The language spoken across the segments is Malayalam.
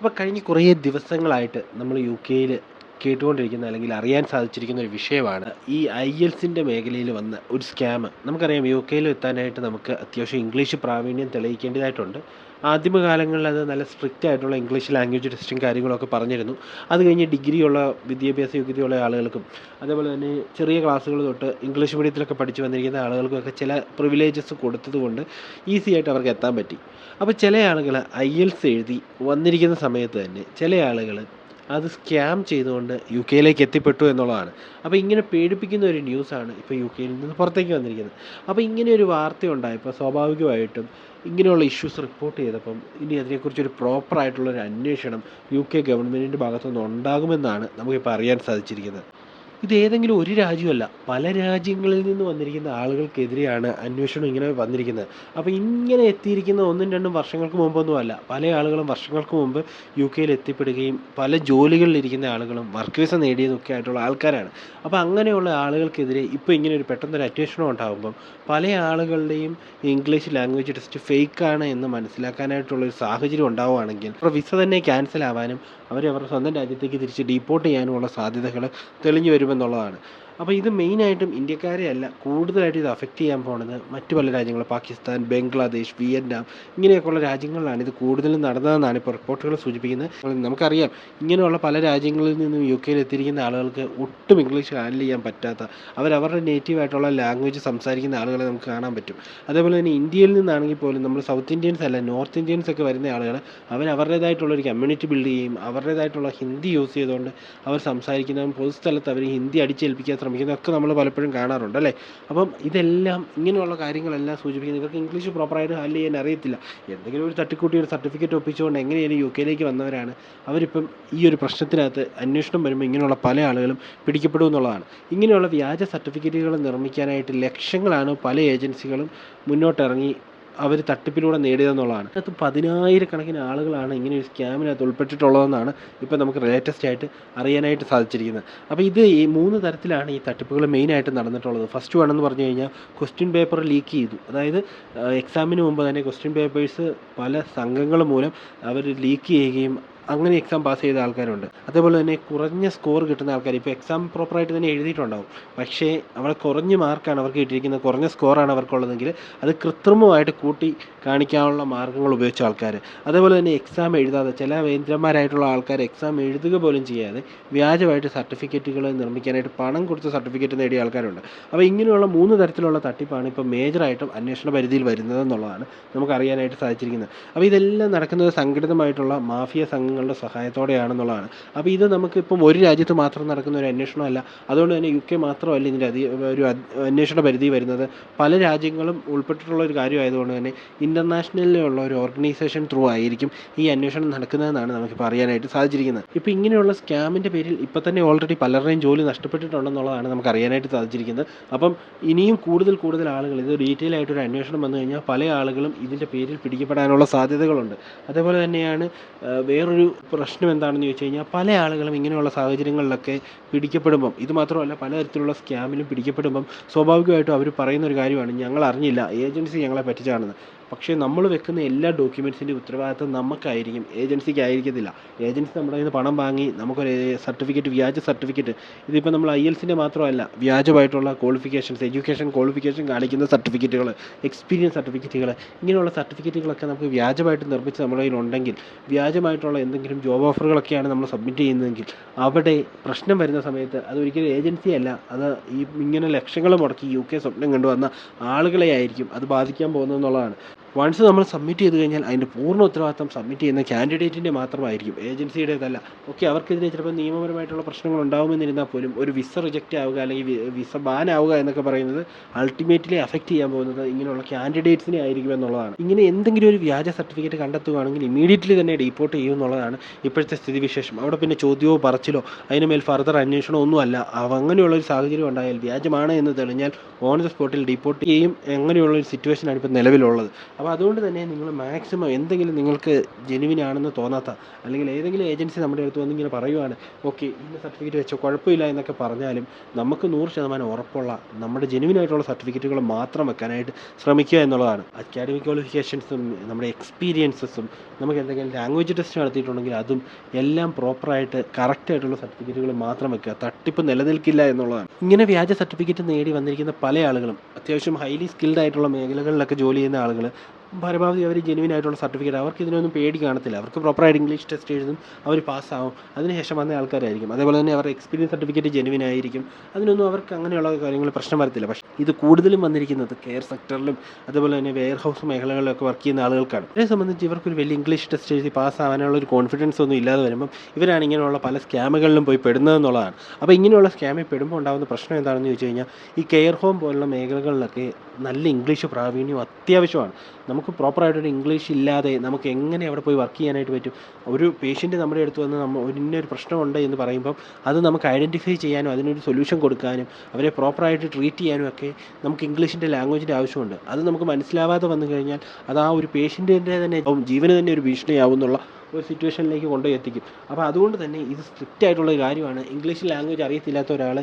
അപ്പോൾ കഴിഞ്ഞ കുറേ ദിവസങ്ങളായിട്ട് നമ്മൾ യു കെയിൽ കേട്ടുകൊണ്ടിരിക്കുന്ന അല്ലെങ്കിൽ അറിയാൻ സാധിച്ചിരിക്കുന്ന ഒരു വിഷയമാണ് ഈ ഐ എൽസിന്റെ മേഖലയിൽ വന്ന ഒരു സ്കാം നമുക്കറിയാം യു കെയിൽ എത്താനായിട്ട് നമുക്ക് അത്യാവശ്യം ഇംഗ്ലീഷ് പ്രാവീണ്യം തെളിയിക്കേണ്ടതായിട്ടുണ്ട്. ആദ്യമകാലങ്ങളിൽ അത് നല്ല സ്ട്രിക്റ്റ് ആയിട്ടുള്ള ഇംഗ്ലീഷ് ലാംഗ്വേജ് ടെസ്റ്റും കാര്യങ്ങളൊക്കെ പറഞ്ഞിരുന്നു. അത് കഴിഞ്ഞ് ഡിഗ്രിയുള്ള വിദ്യാഭ്യാസ യോഗ്യതയുള്ള ആളുകൾക്കും അതേപോലെ തന്നെ ചെറിയ ക്ലാസ്സുകൾ തൊട്ട് ഇംഗ്ലീഷ് മീഡിയത്തിലൊക്കെ പഠിച്ചു വന്നിരിക്കുന്ന ആളുകൾക്കൊക്കെ ചില പ്രിവിലേജസ് കൊടുത്തതുകൊണ്ട് ഈസി ആയിട്ട് അവർക്ക് എത്താൻ പറ്റി. അപ്പോൾ ചില ആളുകൾ ഐ എൽസ് എഴുതി വന്നിരിക്കുന്ന സമയത്ത് തന്നെ ചില ആളുകൾ അത് സ്കാം ചെയ്തുകൊണ്ട് യു കെയിലേക്ക് എത്തിപ്പെട്ടു എന്നുള്ളതാണ്. അപ്പോൾ ഇങ്ങനെ പേടിപ്പിക്കുന്ന ഒരു ന്യൂസാണ് ഇപ്പോൾ യു കെയിൽ നിന്ന് പുറത്തേക്ക് വന്നിരിക്കുന്നത്. അപ്പോൾ ഇങ്ങനെ ഒരു വാർത്ത ഉണ്ടായപ്പോൾ സ്വാഭാവികമായിട്ടും ഇങ്ങനെയുള്ള ഇഷ്യൂസ് റിപ്പോർട്ട് ചെയ്തപ്പം ഇനി അതിനെക്കുറിച്ച് ഒരു പ്രോപ്പറായിട്ടുള്ള ഒരു അന്വേഷണം യു കെ ഗവൺമെന്റിന്റെ ഭാഗത്തുനിന്ന് ഉണ്ടാകുമെന്നാണ് നമുക്കിപ്പോൾ അറിയാൻ സാധിച്ചിരിക്കുന്നത്. ഇത് ഏതെങ്കിലും ഒരു രാജ്യമല്ല പല രാജ്യങ്ങളിൽ നിന്ന് വന്നിരിക്കുന്ന ആളുകൾക്കെതിരെയാണ് അന്വേഷണം ഇങ്ങനെ വന്നിരിക്കുന്നത്. അപ്പോൾ ഇങ്ങനെ എത്തിയിരിക്കുന്ന ഒന്നും രണ്ടും വർഷങ്ങൾക്ക് മുമ്പൊന്നും അല്ല. പല ആളുകളും വർഷങ്ങൾക്ക് മുമ്പ് യു കെയിൽ എത്തിപ്പെടുകയും പല ജോലികളിലിരിക്കുന്ന ആളുകളും വർക്ക് വിസ നേടിയതൊക്കെ ആയിട്ടുള്ള ആൾക്കാരാണ്. അപ്പോൾ അങ്ങനെയുള്ള ആളുകൾക്കെതിരെ ഇപ്പോൾ ഇങ്ങനെ ഒരു പെട്ടെന്നൊരു അന്വേഷണം ഉണ്ടാകുമ്പം പല ആളുകളുടെയും ഇംഗ്ലീഷ് ലാംഗ്വേജ് ടെസ്റ്റ് ഫേക്കാണ് എന്ന് മനസ്സിലാക്കാനായിട്ടുള്ള ഒരു സാഹചര്യം ഉണ്ടാവുകയാണെങ്കിൽ അവരുടെ വിസ തന്നെ ക്യാൻസൽ ആവാനും അവർ അവരുടെ സ്വന്തം രാജ്യത്തേക്ക് തിരിച്ച് ഡീപ്പോർട്ട് ചെയ്യാനുമുള്ള സാധ്യതകൾ തെളിഞ്ഞു വരുമെന്നുള്ളതാണ് അപ്പോൾ ഇത് മെയിനായിട്ടും ഇന്ത്യക്കാരെ അല്ല കൂടുതലായിട്ട് ഇത് അഫക്റ്റ് ചെയ്യാൻ പോണത് മറ്റു പല രാജ്യങ്ങൾ പാകിസ്ഥാൻ ബംഗ്ലാദേശ് വിയറ്റ്നാം ഇങ്ങനെയൊക്കെയുള്ള രാജ്യങ്ങളിലാണ് ഇത് കൂടുതലും നടന്നതെന്നാണ് ഇപ്പോൾ റിപ്പോർട്ടുകൾ സൂചിപ്പിക്കുന്നത്. നമുക്കറിയാം ഇങ്ങനെയുള്ള പല രാജ്യങ്ങളിൽ നിന്നും യു കെയിൽ എത്തിയിരിക്കുന്ന ആളുകൾക്ക് ഒട്ടും ഇംഗ്ലീഷ് ഹാൻഡിൽ ചെയ്യാൻ പറ്റാത്ത അവരവരുടെ നേറ്റീവ് ആയിട്ടുള്ള ലാംഗ്വേജ് സംസാരിക്കുന്ന ആളുകളെ നമുക്ക് കാണാൻ പറ്റും. അതേപോലെ തന്നെ ഇന്ത്യയിൽ നിന്നാണെങ്കിൽ പോലും നമ്മൾ സൗത്ത് ഇന്ത്യൻസ് അല്ല നോർത്ത് ഇന്ത്യൻസ് ഒക്കെ വരുന്ന ആളുകൾ അവർ അവരുടേതായിട്ടുള്ള ഒരു കമ്മ്യൂണിറ്റി ബിൽഡ് ചെയ്യും അവരുടേതായിട്ടുള്ള ഹിന്ദി യൂസ് ചെയ്തുകൊണ്ട് അവർ സംസാരിക്കുന്നതും പൊതുസ്ഥലത്ത് അവർ ഹിന്ദി അടിച്ചേൽപ്പിക്കാൻ ശ്രമിക്കുന്നതൊക്കെ നമ്മൾ പലപ്പോഴും കാണാറുണ്ട് അല്ലേ? അപ്പം ഇതെല്ലാം ഇങ്ങനെയുള്ള കാര്യങ്ങളെല്ലാം സൂചിപ്പിക്കുന്നത് ഇവർക്ക് ഇംഗ്ലീഷ് പ്രോപ്പറായിട്ട് ഹാൻഡിൽ ചെയ്യാൻ അറിയത്തില്ല. എന്തെങ്കിലും ഒരു തട്ടിക്കൂട്ടി ഒരു സർട്ടിഫിക്കറ്റ് ഒപ്പിച്ചുകൊണ്ട് എങ്ങനെയാണ് യു കെയിലേക്ക് വന്നവരാണ് അവരിപ്പം ഈ ഒരു പ്രശ്നത്തിനകത്ത് അന്വേഷണം വരുമ്പോൾ ഇങ്ങനെയുള്ള പല ആളുകളും പിടിക്കപ്പെടും എന്നുള്ളതാണ്. ഇങ്ങനെയുള്ള വ്യാജ സർട്ടിഫിക്കറ്റുകൾ നിർമ്മിക്കാനായിട്ട് ലക്ഷങ്ങളാണ് പല ഏജൻസികളും മുന്നോട്ടിറങ്ങി അവർ തട്ടിപ്പിലൂടെ നേടിയതെന്നുള്ളതാണ്. അതിനകത്ത് പതിനായിരക്കണക്കിന് ആളുകളാണ് ഇങ്ങനെ ഒരു സ്കാമിനകത്ത് ഉൾപ്പെട്ടിട്ടുള്ളതെന്നാണ് ഇപ്പോൾ നമുക്ക് ലേറ്റസ്റ്റ് ആയിട്ട് അറിയാനായിട്ട് സാധിച്ചിരിക്കുന്നത്. അപ്പോൾ ഇത് ഈ മൂന്ന് തരത്തിലാണ് ഈ തട്ടിപ്പുകൾ മെയിനായിട്ട് നടന്നിട്ടുള്ളത്. ഫസ്റ്റ് വൺ എന്ന് പറഞ്ഞു കഴിഞ്ഞാൽ ക്വസ്റ്റ്യൻ പേപ്പർ ലീക്ക് ചെയ്തു. അതായത് എക്സാമിന് മുമ്പ് തന്നെ ക്വസ്റ്റ്യൻ പേപ്പേഴ്സ് പല സംഘങ്ങൾ മൂലം അവർ ലീക്ക് ചെയ്യുകയും അങ്ങനെ എക്സാം പാസ് ചെയ്ത ആൾക്കാരുണ്ട്. അതേപോലെ തന്നെ കുറഞ്ഞ സ്കോർ കിട്ടുന്ന ആൾക്കാർ ഇപ്പോൾ എക്സാം പ്രോപ്പറായിട്ട് തന്നെ എഴുതിയിട്ടുണ്ടാവും. പക്ഷേ അവിടെ കുറഞ്ഞ മാർക്കാണ് അവർക്ക് കിട്ടിയിരിക്കുന്നത്. കുറഞ്ഞ സ്കോറാണ് അവർക്കുള്ളതെങ്കിൽ അത് കൃത്രിമമായിട്ട് കൂട്ടി കാണിക്കാനുള്ള മാർഗങ്ങൾ ഉപയോഗിച്ച ആൾക്കാർ അതേപോലെ തന്നെ എക്സാം എഴുതാതെ ചില വേന്ദ്രന്മാരായിട്ടുള്ള ആൾക്കാർ എക്സാം എഴുതുക പോലും ചെയ്യാതെ വ്യാജമായിട്ട് സർട്ടിഫിക്കറ്റുകൾ നിർമ്മിക്കാനായിട്ട് പണം കൊടുത്ത് സർട്ടിഫിക്കറ്റ് നേടിയ ആൾക്കാരുണ്ട്. അപ്പോൾ ഇങ്ങനെയുള്ള മൂന്ന് തരത്തിലുള്ള തട്ടിപ്പാണ് ഇപ്പോൾ മേജറായിട്ടും അന്വേഷണ പരിധിയിൽ വരുന്നതെന്നുള്ളതാണ് നമുക്ക് അറിയാനായിട്ട് സാധിച്ചിരിക്കുന്നത്. അപ്പോൾ ഇതെല്ലാം നടക്കുന്നത് സംഘടിതമായിട്ടുള്ള മാഫിയ സംഘങ്ങളുടെ സഹായത്തോടെയാണെന്നുള്ളതാണ്. അപ്പോൾ ഇത് നമുക്കിപ്പം ഒരു രാജ്യത്ത് മാത്രം നടക്കുന്ന ഒരു അന്വേഷണമല്ല അതുകൊണ്ട് തന്നെ യു കെ മാത്രമല്ല ഇതിന്റെ അതി ഒരു അന്വേഷണ പരിധി വരുന്നത്. പല രാജ്യങ്ങളും ഉൾപ്പെട്ടിട്ടുള്ള ഒരു കാര്യമായതുകൊണ്ട് തന്നെ ഇന്റർനാഷണലിലുള്ള ഒരു ഓർഗനൈസേഷൻ ത്രൂ ആയിരിക്കും ഈ അന്വേഷണം നടക്കുന്നതെന്നാണ് നമുക്കിപ്പോൾ അറിയാനായിട്ട് സാധിച്ചിരിക്കുന്നത്. ഇപ്പോൾ ഇങ്ങനെയുള്ള സ്കാമിന്റെ പേരിൽ ഇപ്പോൾ തന്നെ ഓൾറെഡി പലരുടെയും ജോലി നഷ്ടപ്പെട്ടിട്ടുണ്ടെന്നുള്ളതാണ് നമുക്ക് അറിയാനായിട്ട് സാധിച്ചിരിക്കുന്നത്. അപ്പം ഇനിയും കൂടുതൽ കൂടുതൽ ആളുകൾ ഇത് ഡീറ്റെയിൽ ആയിട്ടൊരു അന്വേഷണം വന്നു കഴിഞ്ഞാൽ പല ആളുകളും ഇതിന്റെ പേരിൽ പിടിക്കപ്പെടാനുള്ള സാധ്യതകളുണ്ട്. അതേപോലെ തന്നെയാണ് ആ, വേറൊരു പ്രശ്നം എന്താണെന്ന് ചോദിച്ചു കഴിഞ്ഞാൽ പല ആളുകളും ഇങ്ങനെയുള്ള സാഹചര്യങ്ങളിലൊക്കെ പിടിക്കപ്പെടുമ്പം ഇത് മാത്രമല്ല പലതരത്തിലുള്ള സ്കാമിലും പിടിക്കപ്പെടുമ്പം സ്വാഭാവികമായിട്ടും അവർ പറയുന്ന ഒരു കാര്യമാണ് ഞങ്ങൾ അറിഞ്ഞില്ല ഏജൻസി ഞങ്ങളെ പറ്റിച്ചാണെന്ന്. പക്ഷേ നമ്മൾ വെക്കുന്ന എല്ലാ ഡോക്യുമെൻസിന്റെ ഉത്തരവാദിത്തം നമുക്കായിരിക്കും ഏജൻസിക്ക് ആയിരിക്കത്തില്ല ഏജൻസി നമ്മുടെ കയ്യിൽ നിന്ന് പണം വാങ്ങി നമുക്കൊരു സർട്ടിഫിക്കറ്റ് വ്യാജ സർട്ടിഫിക്കറ്റ്. ഇതിപ്പോൾ നമ്മൾ ഐ എൽസിന്റെ മാത്രമല്ല വ്യാജമായിട്ടുള്ള ക്വാളിഫിക്കേഷൻസ് എഡ്യൂക്കേഷൻ ക്വാളിഫിക്കേഷൻ കാണിക്കുന്ന സർട്ടിഫിക്കറ്റുകൾ എക്സ്പീരിയൻസ് സർട്ടിഫിക്കറ്റുകൾ ഇങ്ങനെയുള്ള സർട്ടിഫിക്കറ്റുകളൊക്കെ നമുക്ക് വ്യാജമായിട്ട് നിർമ്മിച്ച് നമ്മുടെ കയ്യിലുണ്ടെങ്കിൽ വ്യാജമായിട്ടുള്ള എന്തെങ്കിലും ജോബ് ഓഫറുകളൊക്കെയാണ് നമ്മൾ സബ്മിറ്റ് ചെയ്യുന്നതെങ്കിൽ അവിടെ പ്രശ്നം വരുന്ന സമയത്ത് അതൊരിക്കലും ഏജൻസി അല്ല. അത് ഈ ഇങ്ങനെ ലക്ഷങ്ങൾ മുടക്കി യു കെ സ്വപ്നം കണ്ടുവന്ന ആളുകളെ ആയിരിക്കും അത് ബാധിക്കാൻ പോകുന്നതെന്നുള്ളതാണ് വൺസ് നമ്മൾ സബ്മിറ്റ് ചെയ്ത് കഴിഞ്ഞാൽ അതിന്റെ പൂർണ ഉത്തരവാദിത്തം സബ്മിറ്റ് ചെയ്യുന്ന കാൻഡിഡേറ്റിന്റെ മാത്രമായിരിക്കും. ഏജൻസിയുടേതല്ല ഓക്കെ അവർക്കെതിരെ ചിലപ്പോൾ നിയമപരമായിട്ടുള്ള പ്രശ്നങ്ങൾ ഉണ്ടാകുമെന്നിരുന്നാൽ പോലും ഒരു വിസ റിജക്റ്റ് ആവുക അല്ലെങ്കിൽ വിസ ബാൻ ആവുക എന്നൊക്കെ പറയുന്നത് അൾട്ടിമേറ്റ്ലി അഫക്റ്റ് ചെയ്യാൻ പോകുന്നത് ഇങ്ങനെയുള്ള കാൻഡിഡേറ്റ്സിനെ ആയിരിക്കും എന്നുള്ളതാണ്. ഇങ്ങനെ എന്തെങ്കിലും ഒരു വ്യാജ സർട്ടിഫിക്കറ്റ് കണ്ടെത്തുകയാണെങ്കിൽ ഇമീഡിയറ്റ്ലി തന്നെ ഡീപ്പോർട്ട് ചെയ്യും എന്നുള്ളതാണ് ഇപ്പോഴത്തെ സ്ഥിതിവിശേഷം. അവിടെ പിന്നെ ചോദ്യമോ പറച്ചിലോ അതിന് മേൽ ഫർദർ അന്വേഷണമോ ഒന്നുമല്ല. അങ്ങനെയുള്ള ഒരു സാഹചര്യം ഉണ്ടായാൽ വ്യാജമാണ് എന്ന് തെളിഞ്ഞാൽ ഓൺ ദ സ്പോട്ടിൽ ഡീപ്പോർട്ട് ചെയ്യും. അങ്ങനെയുള്ള ഒരു സിറ്റുവേഷനാണ് ഇപ്പോൾ നിലവിലുള്ളത്. അപ്പോൾ അതുകൊണ്ട് തന്നെ നിങ്ങൾ മാക്സിമം എന്തെങ്കിലും നിങ്ങൾക്ക് ജെനുവിൻ ആണെന്ന് തോന്നാത്ത അല്ലെങ്കിൽ ഏതെങ്കിലും ഏജൻസി നമ്മുടെ അടുത്ത് വന്ന് ഇങ്ങനെ പറയുവാണ് ഓക്കെ ഇന്ന സർട്ടിഫിക്കറ്റ് വെച്ചോ കുഴപ്പമില്ല എന്നൊക്കെ പറഞ്ഞാലും നമുക്ക് നൂറ് ശതമാനം ഉറപ്പുള്ള നമ്മുടെ ജെനുവിൻ ആയിട്ടുള്ള സർട്ടിഫിക്കറ്റുകൾ മാത്രം വെക്കാനായിട്ട് ശ്രമിക്കുക എന്നുള്ളതാണ്. അക്കാഡമിക് ക്വാളിഫിക്കേഷൻസും നമ്മുടെ എക്സ്പീരിയൻസസും നമുക്ക് എന്തെങ്കിലും ലാംഗ്വേജ് ടെസ്റ്റ് നടത്തിയിട്ടുണ്ടെങ്കിൽ അതും എല്ലാം പ്രോപ്പറായിട്ട് കറക്റ്റായിട്ടുള്ള സർട്ടിഫിക്കറ്റുകൾ മാത്രം വെക്കുക. തട്ടിപ്പ് നിലനിൽക്കില്ല എന്നുള്ളതാണ്. ഇങ്ങനെ വ്യാജ സർട്ടിഫിക്കറ്റ് നേടി വന്നിരിക്കുന്ന പല ആളുകളും അത്യാവശ്യം ഹൈലി സ്കിൽഡ് ആയിട്ടുള്ള മേഖലകളിലൊക്കെ ജോലി ചെയ്യുന്ന ആളുകൾ പരമാവധി അവർ ജെനുവിൻ ആയിട്ടുള്ള സർട്ടിഫിക്കറ്റ് അവർക്ക് ഇതിനൊന്നും പേടി കാണത്തില്ല. അവർക്ക് പ്രോപ്പറായിട്ട് ഇംഗ്ലീഷ് ടെസ്റ്റ് എഴുതും അവർ പാസ്സാവും അതിനുശേഷം വന്ന ആൾക്കാരായിരിക്കും. അതേപോലെ തന്നെ അവരുടെ എക്സ്പീരിയൻസ് സർട്ടിഫിക്കറ്റ് ജെനുവിൻ ആയിരിക്കും. അതിനൊന്നും അവർക്ക് അങ്ങനെയുള്ള കാര്യങ്ങൾ പ്രശ്നം വരത്തില്ല. പക്ഷേ ഇത് കൂടുതലും വന്നിരിക്കുന്നത് കെയർ സെക്ടറിലും അതുപോലെ തന്നെ വെയർ ഹൗസ് മേഖലകളിലൊക്കെ വർക്ക് ചെയ്യുന്ന ആളുകൾക്കാണ്. അതിനെ സംബന്ധിച്ച് ഇവർക്കൊരു വലിയ ഇംഗ്ലീഷ് ടെസ്റ്റ് എഴുതി പാസ്സാവാനുള്ള ഒരു കോൺഫിഡൻസ് ഒന്നും ഇല്ലാതെ വരുമ്പം ഇവരാണ് ഇങ്ങനെയുള്ള പല സ്കാമുകളിലും പോയി പെടുന്നതെന്നുള്ളതാണ് അപ്പോൾ ഇങ്ങനെയുള്ള സ്കാമിൽ പെടുമ്പോൾ ഉണ്ടാകുന്ന പ്രശ്നം എന്താണെന്ന് ചോദിച്ചു കഴിഞ്ഞാൽ ഈ കെയർ ഹോം പോലുള്ള മേഖലകളിലൊക്കെ നല്ല ഇംഗ്ലീഷ് പ്രാവീണ്യം അത്യാവശ്യമാണ്. നമുക്ക് പ്രോപ്പറായിട്ടൊരു ഇംഗ്ലീഷ് ഇല്ലാതെ നമുക്ക് എങ്ങനെ അവിടെ പോയി വർക്ക് ചെയ്യാനായിട്ട് പറ്റും? ഒരു പേഷ്യന്റ് നമ്മുടെ അടുത്ത് വന്ന് നമ്മൾ ഇന്നൊരു പ്രശ്നമുണ്ട് എന്ന് പറയുമ്പം അത് നമുക്ക് ഐഡന്റിഫൈ ചെയ്യാനും അതിനൊരു സൊല്യൂഷൻ കൊടുക്കാനും അവരെ പ്രോപ്പറായിട്ട് ട്രീറ്റ് ചെയ്യാനും ഒക്കെ നമുക്ക് ഇംഗ്ലീഷിന്റെ ലാംഗ്വേജിന്റെ ആവശ്യമുണ്ട്. അത് നമുക്ക് മനസ്സിലാവാതെ വന്നു കഴിഞ്ഞാൽ അത് ആ ഒരു പേഷ്യന്റിന്റെ തന്നെ ജീവന് തന്നെ ഒരു ഭീഷണിയാവും എന്നുള്ള ഒരു സിറ്റുവേഷനിലേക്ക് കൊണ്ടുപോയി എത്തിക്കും. അപ്പോൾ അതുകൊണ്ട് തന്നെ ഇത് സ്ട്രിക്റ്റ് ആയിട്ടുള്ള ഒരു കാര്യമാണ്. ഇംഗ്ലീഷ് ലാംഗ്വേജ് അറിയത്തില്ലാത്ത ഒരാൾ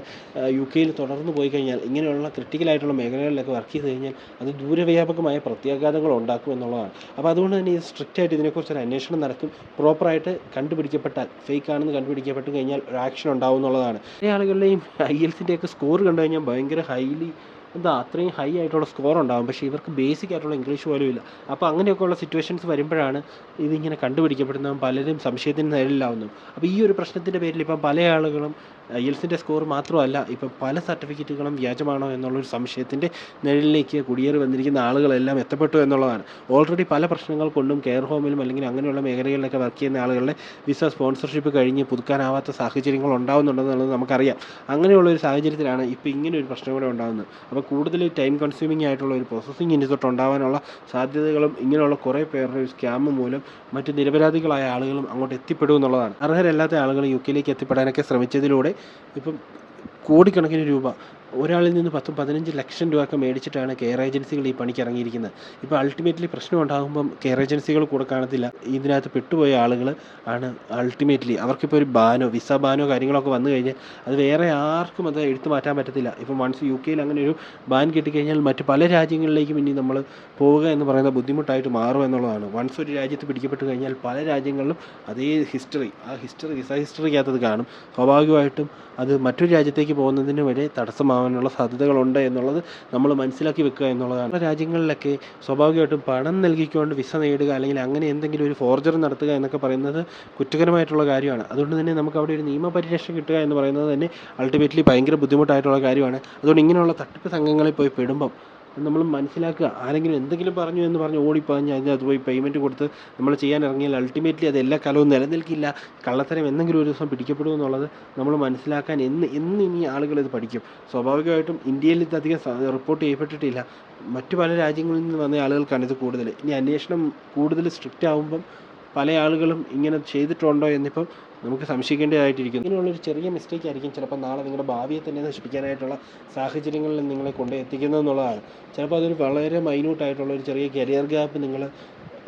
യു കെയിൽ തുടർന്ന് പോയി കഴിഞ്ഞാൽ ഇങ്ങനെയുള്ള ക്രിട്ടിക്കൽ ആയിട്ടുള്ള മേഖലകളിലൊക്കെ വർക്ക് ചെയ്ത് കഴിഞ്ഞാൽ അത് ദൂരവ്യാപകമായ പ്രത്യാഘാതങ്ങൾ ഉണ്ടാക്കും എന്നുള്ളതാണ്. അപ്പോൾ അതുകൊണ്ട് തന്നെ ഇത് സ്ട്രിക്റ്റ് ആയിട്ട് ഇതിനെക്കുറിച്ച് ഒരു അന്വേഷണം നടക്കും. പ്രോപ്പറായിട്ട് കണ്ടുപിടിക്കപ്പെട്ടാൽ ഫേക്ക് ആണെന്ന് കണ്ടുപിടിക്കപ്പെട്ട് കഴിഞ്ഞാൽ ഒരു ആക്ഷൻ ഉണ്ടാവും എന്നുള്ളതാണ്. പല ആളുകളുടെയും ഐ എൽസിന്റെയൊക്കെ സ്കോർ കണ്ടു കഴിഞ്ഞാൽ ഭയങ്കര ഹൈലി എന്താ അത്രയും ഹൈ ആയിട്ടുള്ള സ്കോർ ഉണ്ടാകും പക്ഷേ ഇവർക്ക് ബേസിക് ആയിട്ടുള്ള ഇംഗ്ലീഷ് പോലും ഇല്ല. അപ്പോൾ അങ്ങനെയൊക്കെയുള്ള സിറ്റുവേഷൻസ് വരുമ്പോഴാണ് ഇതിങ്ങനെ കണ്ടുപിടിക്കപ്പെടുന്നതും പലരും സംശയത്തിന് നേരിലാവുന്നു അപ്പോൾ ഈ ഒരു പ്രശ്നത്തിന്റെ പേരിൽ ഇപ്പം പല ആളുകളും എൽസിന്റെ സ്കോർ മാത്രമല്ല ഇപ്പം പല സർട്ടിഫിക്കറ്റുകളും വ്യാജമാണോ എന്നുള്ളൊരു സംശയത്തിന്റെ നിഴലിലേക്ക് കുടിയേറി വന്നിരിക്കുന്ന ആളുകളെല്ലാം എത്തപ്പെട്ടു എന്നുള്ളതാണ്. ഓൾറെഡി പല പ്രശ്നങ്ങൾ കൊണ്ടും കെയർ ഹോമിലും അല്ലെങ്കിൽ അങ്ങനെയുള്ള മേഖലകളിലൊക്കെ വർക്ക് ചെയ്യുന്ന ആളുകളുടെ വിസ സ്പോൺസർഷിപ്പ് കഴിഞ്ഞ് പുതുക്കാനാവാത്ത സാഹചര്യങ്ങൾ ഉണ്ടാകുന്നുണ്ടെന്നുള്ളത് നമുക്കറിയാം. അങ്ങനെയുള്ള ഒരു സാഹചര്യത്തിലാണ് ഇപ്പോൾ ഇങ്ങനെ ഒരു പ്രശ്നം കൂടെ ഉണ്ടാകുന്നത് അപ്പോൾ കൂടുതൽ ടൈം കൺസ്യൂമിംഗ് ആയിട്ടുള്ള ഒരു പ്രോസസ്സിങ് ഇനി തൊട്ട് ഉണ്ടാവാനുള്ള സാധ്യതകളും ഇങ്ങനെയുള്ള കുറേ പേരുടെ സ്കാം മൂലം മറ്റ് നിരപരാധികളായ ആളുകളും അങ്ങോട്ട് എത്തിപ്പെടും എന്നുള്ളതാണ്. അർഹരല്ലാത്ത ആളുകൾ യു കെയിലേക്ക് എത്തിപ്പെടാനൊക്കെ ശ്രമിച്ചതിലൂടെ ഇപ്പം കോടിക്കണക്കിന് രൂപ ഒരാളിൽ നിന്ന് പത്തും പതിനഞ്ച് ലക്ഷം രൂപയൊക്കെ മേടിച്ചിട്ടാണ് കെയർ ഏജൻസികൾ ഈ പണിക്ക് ഇറങ്ങിയിരിക്കുന്നത്. ഇപ്പോൾ അൾട്ടിമേറ്റ്ലി പ്രശ്നം ഉണ്ടാകുമ്പം കെയർ ഏജൻസികൾ കൂടെ കാണത്തില്ല. ഇതിനകത്ത് പെട്ടുപോയ ആളുകൾ ആണ് അൾട്ടിമേറ്റ്ലി അവർക്കിപ്പോൾ ഒരു ബാനോ വിസ ബാനോ കാര്യങ്ങളൊക്കെ വന്നു കഴിഞ്ഞാൽ അത് വേറെ ആർക്കും അത് എടുത്തു മാറ്റാൻ പറ്റത്തില്ല. ഇപ്പം വൺസ് യു കെയിൽ അങ്ങനെ ഒരു ബാൻ കിട്ടിക്കഴിഞ്ഞാൽ മറ്റ് പല രാജ്യങ്ങളിലേക്കും ഇനി നമ്മൾ പോവുക എന്ന് പറയുന്ന ബുദ്ധിമുട്ടായിട്ട് മാറും എന്നുള്ളതാണ്. വൺസ് ഒരു രാജ്യത്ത് പിടിക്കപ്പെട്ട് കഴിഞ്ഞാൽ പല രാജ്യങ്ങളിലും അതേ ഹിസ്റ്ററി ആ ഹിസ്റ്ററി വിസ ഹിസ്റ്ററിക്കകത്തത് കാണും. സ്വാഭാവികമായിട്ടും അത് മറ്റൊരു രാജ്യത്തേക്ക് പോകുന്നതിന് വരെ തടസ്സമാവാനുള്ള സാധ്യതകളുണ്ട് എന്നുള്ളത് നമ്മൾ മനസ്സിലാക്കി വെക്കുക എന്നുള്ളതാണ്. രാജ്യങ്ങളിലൊക്കെ സ്വാഭാവികമായിട്ടും പണം നൽകിക്കൊണ്ട് വിസ നേടുക അല്ലെങ്കിൽ അങ്ങനെ എന്തെങ്കിലും ഒരു ഫോർജർ നടത്തുക എന്നൊക്കെ പറയുന്നത് കുറ്റകരമായിട്ടുള്ള കാര്യമാണ്. അതുകൊണ്ട് തന്നെ നമുക്ക് അവിടെ ഒരു നിയമപരിരക്ഷ കിട്ടുക എന്ന് പറയുന്നത് തന്നെ അൾട്ടിമേറ്റ്ലി ഭയങ്കര ബുദ്ധിമുട്ടായിട്ടുള്ള കാര്യമാണ്. അതുകൊണ്ട് ഇങ്ങനെയുള്ള തട്ടിപ്പ് സംഘങ്ങളിൽ പോയി പെടുമ്പം നമ്മൾ മനസ്സിലാക്കുക. ആരെങ്കിലും എന്തെങ്കിലും പറഞ്ഞു എന്ന് പറഞ്ഞ് ഓടിപ്പാഞ്ഞ് അതിനകത്ത് പോയി പേയ്മെന്റ് കൊടുത്ത് നമ്മൾ ചെയ്യാൻ ഇറങ്ങിയാൽ അൾട്ടിമേറ്റ്ലി അത് എല്ലാ കാലവും നിലനിൽക്കില്ല. കള്ളത്തരം എന്തെങ്കിലും ഒരു ദിവസം പിടിക്കപ്പെടും എന്നുള്ളത് നമ്മൾ മനസ്സിലാക്കാൻ എന്ന് എന്ന് ഇനി ആളുകൾ ഇത് പഠിക്കും. സ്വാഭാവികമായിട്ടും ഇന്ത്യയിൽ ഇത് അധികം റിപ്പോർട്ട് ചെയ്യപ്പെട്ടിട്ടില്ല. മറ്റു പല രാജ്യങ്ങളിൽ നിന്ന് വന്ന ആളുകൾക്കാണ് ഇത് കൂടുതൽ. ഇനി അന്വേഷണം കൂടുതൽ സ്ട്രിക്റ്റ് ആകുമ്പം പല ആളുകളും ഇങ്ങനെ ചെയ്തിട്ടുണ്ടോ എന്നിപ്പം നമുക്ക് സംശയിക്കേണ്ടതായിട്ടിരിക്കുന്നു. ഇങ്ങനെയുള്ളൊരു ചെറിയ മിസ്റ്റേക്ക് ആയിരിക്കും ചിലപ്പോൾ നാളെ നിങ്ങളുടെ ഭാവിയെ തന്നെ നശിപ്പിക്കാനായിട്ടുള്ള സാഹചര്യങ്ങളിൽ നിങ്ങളെ കൊണ്ട് എത്തിക്കുന്നത് എന്നുള്ളതാണ് ചിലപ്പോൾ അതൊരു വളരെ മൈന്യൂട്ടായിട്ടുള്ള ഒരു ചെറിയ കരിയർ ഗ്യാപ്പ് നിങ്ങൾ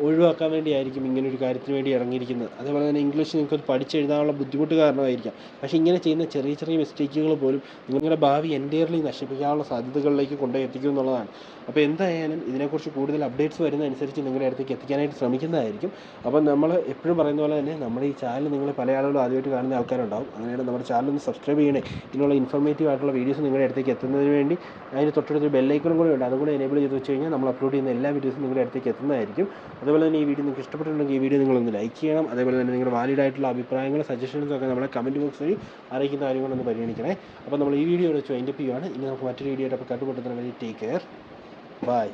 ഒഴിവാക്കാൻ വേണ്ടിയായിരിക്കും ഒരു കാര്യത്തിന് വേണ്ടി ഇറങ്ങിയിരിക്കുന്നത്. അതേപോലെ തന്നെ ഇംഗ്ലീഷ് നിങ്ങൾക്ക് പഠിച്ചെഴുതാനുള്ള ബുദ്ധിമുട്ട് കാരണമായിരിക്കാം. പക്ഷേ ഇങ്ങനെ ചെയ്യുന്ന ചെറിയ ചെറിയ മിസ്റ്റേക്കുകൾ പോലും നിങ്ങളുടെ ഭാവി എന്റയർലി നശിപ്പിക്കാനുള്ള സാധ്യതകളിലേക്ക് കൊണ്ടുപോയി എത്തിക്കും എന്നുള്ളതാണ്. അപ്പോൾ എന്തായാലും ഇതിനെക്കുറിച്ച് കൂടുതൽ അപ്ഡേറ്റ്സ് വരുന്നതനുസരിച്ച് നിങ്ങളുടെ അടുത്തേക്ക് എത്തിക്കാനായിട്ട് ശ്രമിക്കുന്നതായിരിക്കും. അപ്പം നമ്മൾ എപ്പോഴും പറയുന്ന പോലെ തന്നെ നമ്മുടെ ഈ ചാനൽ നിങ്ങൾ പല ആളുകളും ആദ്യമായിട്ട് കാണുന്ന ആൾക്കാരുണ്ടാവും. അങ്ങനെയാണ് നമ്മുടെ ചാനൽ ഒന്ന് സബ്സ്ക്രൈബ് ചെയ്യണേ. ഇതിനുള്ള ഇൻഫോർമേറ്റീവ് ആയിട്ടുള്ള വീഡിയോസ് നിങ്ങളുടെ അടുത്തേക്ക് എത്തുന്നതിന് വേണ്ടി അതിന് തൊട്ടടുത്ത് ബെല്ലൈക്കണും കൂടി ഉണ്ട്. അതുകൂടെ കൂടി എനേബിൾ ചെയ്ത് വെച്ച് കഴിഞ്ഞാൽ നമ്മൾ അപ്ലോഡ് ചെയ്യുന്ന എല്ലാ വീഡിയോസും നിങ്ങളുടെ അടുത്തേക്ക് എത്തുന്നതായിരിക്കും. അതുപോലെ തന്നെ ഈ വീഡിയോ നിങ്ങൾക്ക് ഇഷ്ടപ്പെട്ടിട്ടുണ്ടെങ്കിൽ ഈ വീഡിയോ നിങ്ങളൊന്ന് ലൈക്ക് ചെയ്യണം. അതേപോലെ തന്നെ നിങ്ങളുടെ വാലിഡ് ആയിട്ടുള്ള അഭിപ്രായങ്ങൾ സജഷൻസ് ഒക്കെ നമ്മളെ കമന്റ് ബോക്സ് വഴി അറിയിക്കുന്ന കാര്യങ്ങളൊന്ന് പരിഗണിക്കണേ. അപ്പോൾ നമ്മൾ ഈ വീഡിയോ വെച്ച് വൈൻഡപ്പ് ചെയ്യുവാണ്. ഇനി നമുക്ക് മറ്റൊരു വീഡിയോ ആയിട്ട് അപ്പോൾ കണ്ടുപിട്ടുന്ന ടേക്ക് കെയർ ബൈ